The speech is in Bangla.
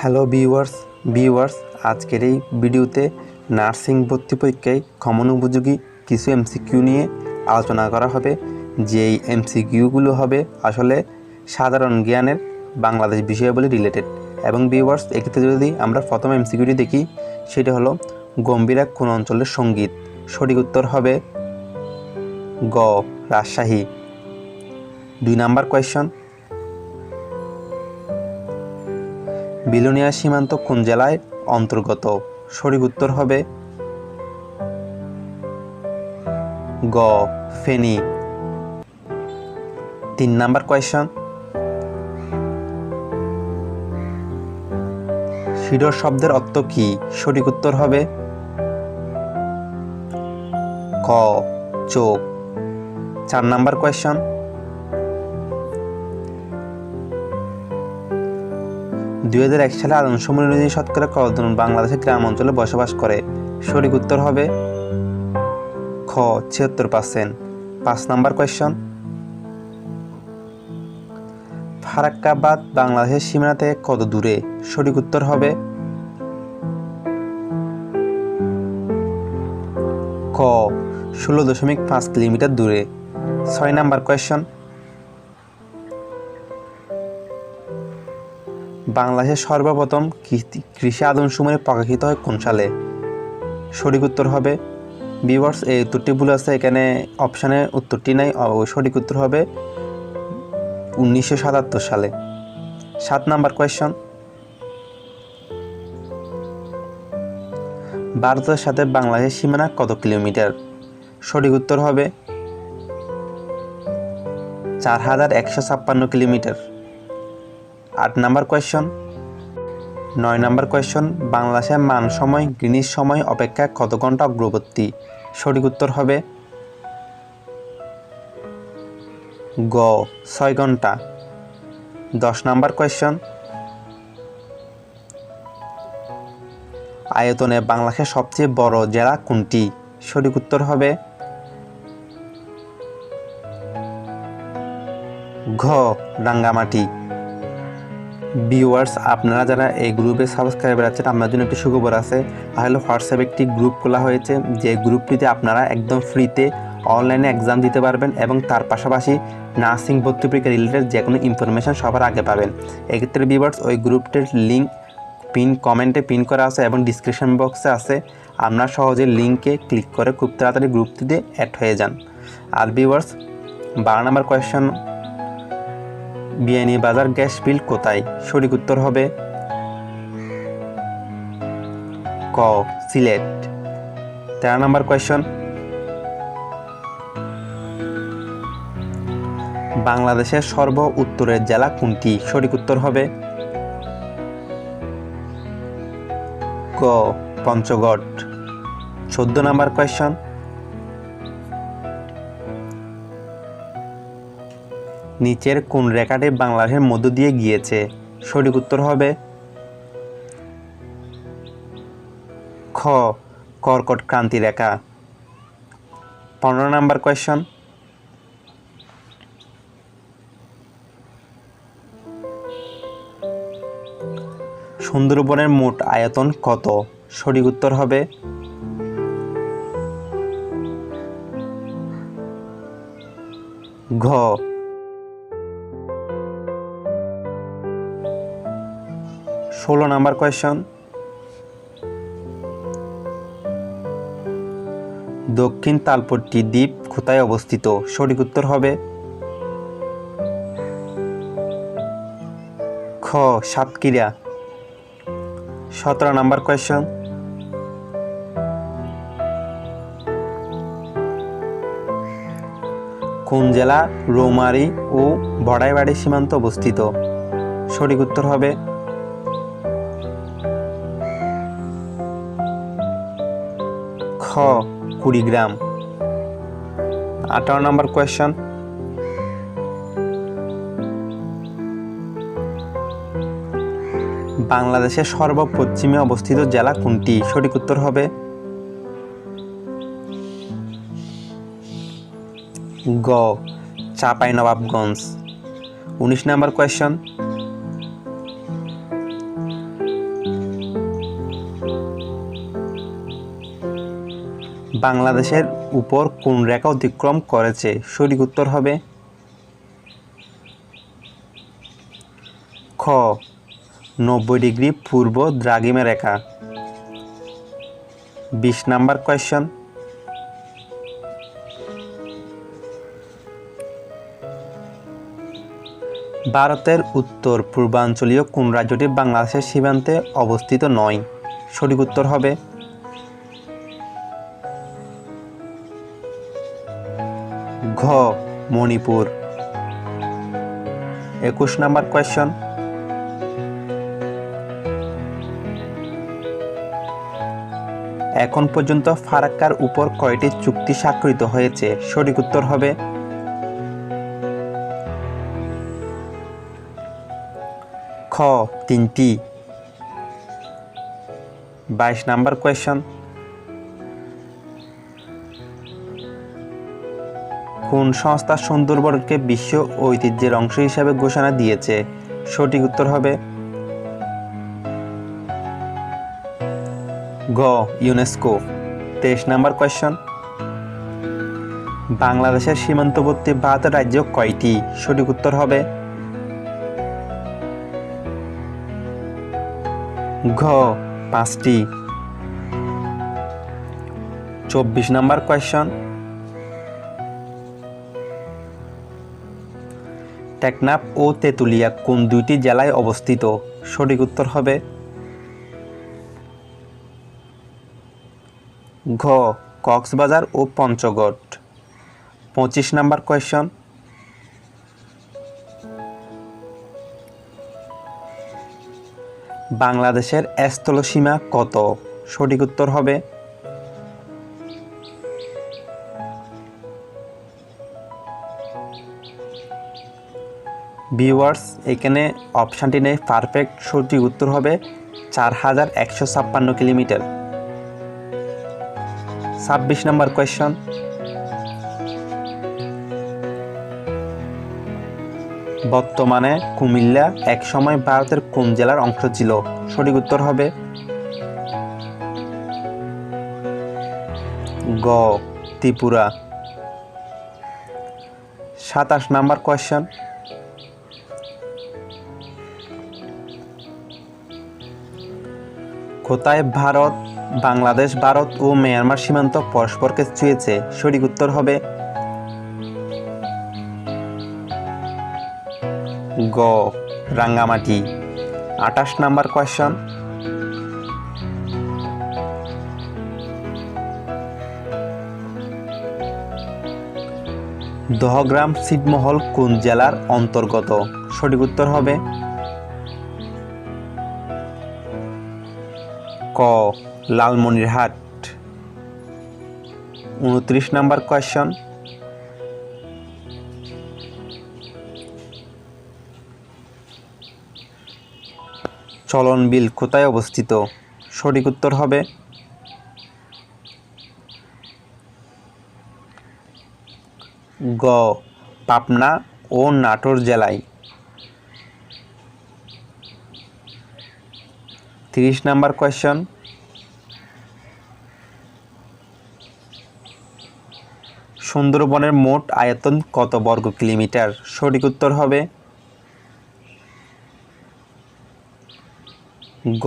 হ্যালো ভিউয়ার্স ভিউয়ার্স, আজকের এই ভিডিওতে নার্সিং ভর্তি পরীক্ষায় উপযোগী কিছু এমসিকিউ নিয়ে আলোচনা করা হবে। যেই এমসিকিউগুলো হবে আসলে সাধারণ জ্ঞানের বাংলাদেশ বিষয়াবলী রিলেটেড এবং ভিউয়ার্স, এক্ষেত্রে যদি আমরা প্রথম এমসিকিউটি দেখি, সেটা হলো গম্ভীরা কোন অঞ্চলের সংগীত। সঠিক উত্তর হবে গ, রাজশাহী। দুই নাম্বার কোয়েশ্চন বিলোনিয়া সীমান্ত কোন জেলায় অন্তর্গত? সঠিক উত্তর হবে গ, ফেনী। তিন নাম্বার কোয়েশ্চন শিডর শব্দের অর্থ কি? সঠিক উত্তর হবে ক, চোখ। চার নাম্বার কোয়েশ্চন দুই হাজার এক সালে আদম আদমশুমারি অনুযায়ী শতকরা কতজন বাংলাদেশের গ্রাম অঞ্চলে বসবাস করে। সঠিক উত্তর হবে খ, ছিয়াত্তর পার্সেন্ট পাঁচ নাম্বার কোয়েশ্চন ফারাক্কাবাদ বাংলাদেশের সীমানা থেকে কত দূরে? সঠিক উত্তর হবে ক, ষোলো দশমিক পাঁচ কিলোমিটার দূরে। ছয় নাম্বার কোয়েশ্চন বাংলাদেশের সর্বপ্রথম কৃষি- আদমশুমারি প্রকাশিত হয় কোন সালে? সঠিক উত্তর হবে বিভার্স এই উত্তরটি ভুল আছে, এখানে অপশানে উত্তরটি নাই সঠিক উত্তর হবে উনিশশো সাতাত্তর সালে। সাত নাম্বার কোয়েশ্চন ভারতের সাথে বাংলাদেশের সীমানা কত কিলোমিটার? সঠিক উত্তর হবে চার হাজার একশো ছাপ্পান্ন কিলোমিটার। আট নাম্বার কোয়েশ্চন। নয় নাম্বার কোয়েশ্চন বাংলাদেশের মান সময় গ্রিনিশ সময় অপেক্ষা কত ঘণ্টা অগ্রবর্তী? সঠিক উত্তর হবে গ, ছয় ঘণ্টা। দশ নাম্বার কোয়েশ্চন, আয়তনে বাংলাদেশের সবচেয়ে বড় জেলা কোনটি? সঠিক উত্তর হবে ঘ, রাঙ্গামাটি। ভিউয়ার্স আপনারা যারা এই গ্রুপে সাবস্ক্রাইবার আছেন আপনার জন্য একটি সুখবর আছে। তাহলে হোয়াটসঅ্যাপে একটি গ্রুপ খোলা হয়েছে। যে গ্রুপটিতে আপনারা একদম ফ্রিতে অনলাইনে এক্সাম দিতে পারবেন এবং তার পাশাপাশি নার্সিং ভর্তি পরীক্ষা রিলেটেড যে কোনো ইনফরমেশন সবার আগে পাবেন। এক্ষেত্রে ভিউয়ার্স ওই গ্রুপটির লিঙ্ক পিন কমেন্টে পিন করা আছে এবং ডিসক্রিপশন বক্সে আছে। আপনারা সহজে লিঙ্কে ক্লিক করে খুব তাড়াতাড়ি গ্রুপটিতে অ্যাড হয়ে যান। আর ভিউয়ার্স বারো নম্বর কোয়েশ্চন বিয়ানি বাজার গ্যাস বিল কোথায়? সঠিক উত্তর হবে ক, সিলেট। তেরো নম্বর কোয়েশ্চন বাংলাদেশের সর্ব উত্তরের জেলা কোনটি? সঠিক উত্তর হবে ক, পঞ্চগড়। চোদ্দ নম্বর কোয়েশ্চন নিচের কোন রেখাটি বাংলাদেশের মধ্য দিয়ে গিয়েছে? সঠিক উত্তর হবে খ, কর্কট ক্রান্তি রেখা। পনেরো নাম্বার কোয়েশ্চন সুন্দরবনের মোট আয়তন কত? সঠিক উত্তর হবে ঘ ষোলো নাম্বার কোয়েশ্চন। দক্ষিণ তালপট্টি দ্বীপ কোথায় অবস্থিত? সঠিক উত্তর হবে খ, সাতক্ষীরা। সতেরো নাম্বার কোয়েশ্চন। কোন জেলা রৌমারী ও বড়াইবাড়ি সীমান্ত অবস্থিত? সঠিক উত্তর হবে কুড়িগ্রাম। আঠারো নম্বর কোয়েশ্চন বাংলাদেশের সর্বপশ্চিমে অবস্থিত জেলা কোনটি? সঠিক উত্তর হবে গ চাপাই নবাবগঞ্জ উনিশ নাম্বার কোয়েশ্চন বাংলাদেশের উপর কোন রেখা অতিক্রম করেছে? সঠিক উত্তর হবে খ, নব্বই ডিগ্রি পূর্ব দ্রাঘিমা রেখা। বিশ নাম্বার কোয়েশ্চন ভারতের উত্তর পূর্বাঞ্চলীয় কোন রাজ্যটি বাংলাদেশের সীমান্তে অবস্থিত নয়? সঠিক উত্তর হবে ঘ মণিপুর। একুশ নাম্বার কোয়েশ্চন এখন পর্যন্ত ফারাক্কার উপর কয়টি চুক্তি স্বাক্ষরিত হয়েছে? সঠিক উত্তর হবে খ, তিনটি। বাইশ নাম্বার কোয়েশ্চন কোন সংস্থা সুন্দরবনকে বিশ্ব ঐতিহ্যের অংশ হিসাবে ঘোষণা দিয়েছে? সঠিক উত্তর হবে গ, ইউনেস্কো। তেইশ নাম্বার কোয়েশ্চন। বাংলাদেশের সীমান্তবর্তী ভারতের রাজ্য কয়টি? সঠিক উত্তর হবে ঘ, পাঁচটি। চব্বিশ নাম্বার কোয়েশ্চন। টেকনাফ ও তেঁতুলিয়া কোন দুইটি জেলায় অবস্থিত? সঠিক উত্তর হবে ঘ, কক্সবাজার ও পঞ্চগড়। পঁচিশ নাম্বার কোয়েশ্চন বাংলাদেশের স্থলসীমা কত? সঠিক উত্তর হবে ভিউয়ার্স এখানে অপশানটি নেই পারফেক্ট সঠিক উত্তর হবে চার হাজার একশো ছাপ্পান্ন কিলোমিটার। ছাব্বিশ নম্বর কোয়েশ্চন বর্তমানে কুমিল্লা একসময় ভারতের কোন জেলার অংশ ছিল? সঠিক উত্তর হবে গ, ত্রিপুরা। সাতাশ নাম্বার কোয়েশ্চন কোথায় ভারত, বাংলাদেশ, ভারত ও মিয়ানমার সীমান্ত পরস্পরকে ছুঁয়েছে। সঠিক উত্তর হবে গ, রাঙ্গামাটি। আঠাশ নাম্বার কোয়েশ্চন। দহগ্রাম ছিটমহল কোন জেলার অন্তর্গত? সঠিক উত্তর হবে ক লালমনিরহাট উনত্রিশ নাম্বার কোয়েশ্চন চলন বিল কোথায় অবস্থিত? সঠিক উত্তর হবে গ, পাবনা ও নাটোর জেলায়। তিরিশ নাম্বার কোয়েশ্চন সুন্দরবনের মোট আয়তন কত বর্গ কিলোমিটার? সঠিক উত্তর হবে গ